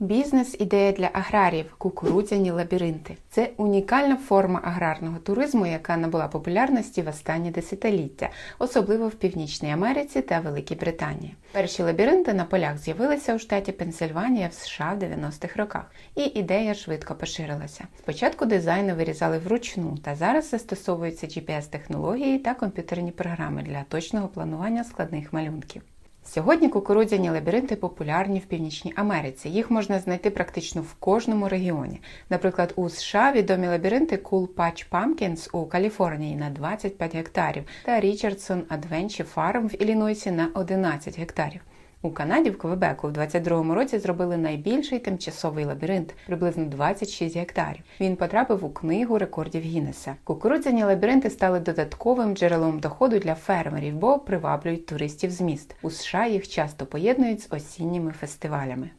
Бізнес-ідея для аграріїв кукурудзяні лабіринти. Це унікальна форма аграрного туризму, яка набула популярності в останні десятиліття, особливо в Північній Америці та Великій Британії. Перші лабіринти на полях з'явилися у штаті Пенсильванія в США в 90-х роках, і ідея швидко поширилася. Спочатку дизайни вирізали вручну, та зараз застосовуються GPS-технології та комп'ютерні програми для точного планування складних малюнків. Сьогодні кукурудзяні лабіринти популярні в Північній Америці. Їх можна знайти практично в кожному регіоні. Наприклад, у США відомі лабіринти Cool Patch Pumpkins у Каліфорнії на 25 гектарів та Richardson Adventure Farm в Іллінойсі на 11 гектарів. У Канаді в Квебеку в 22-му році зробили найбільший тимчасовий лабіринт приблизно 26 гектарів. Він потрапив у книгу рекордів Гіннеса. Кукурудзяні лабіринти стали додатковим джерелом доходу для фермерів, бо приваблюють туристів з міст. У США їх часто поєднують з осінніми фестивалями.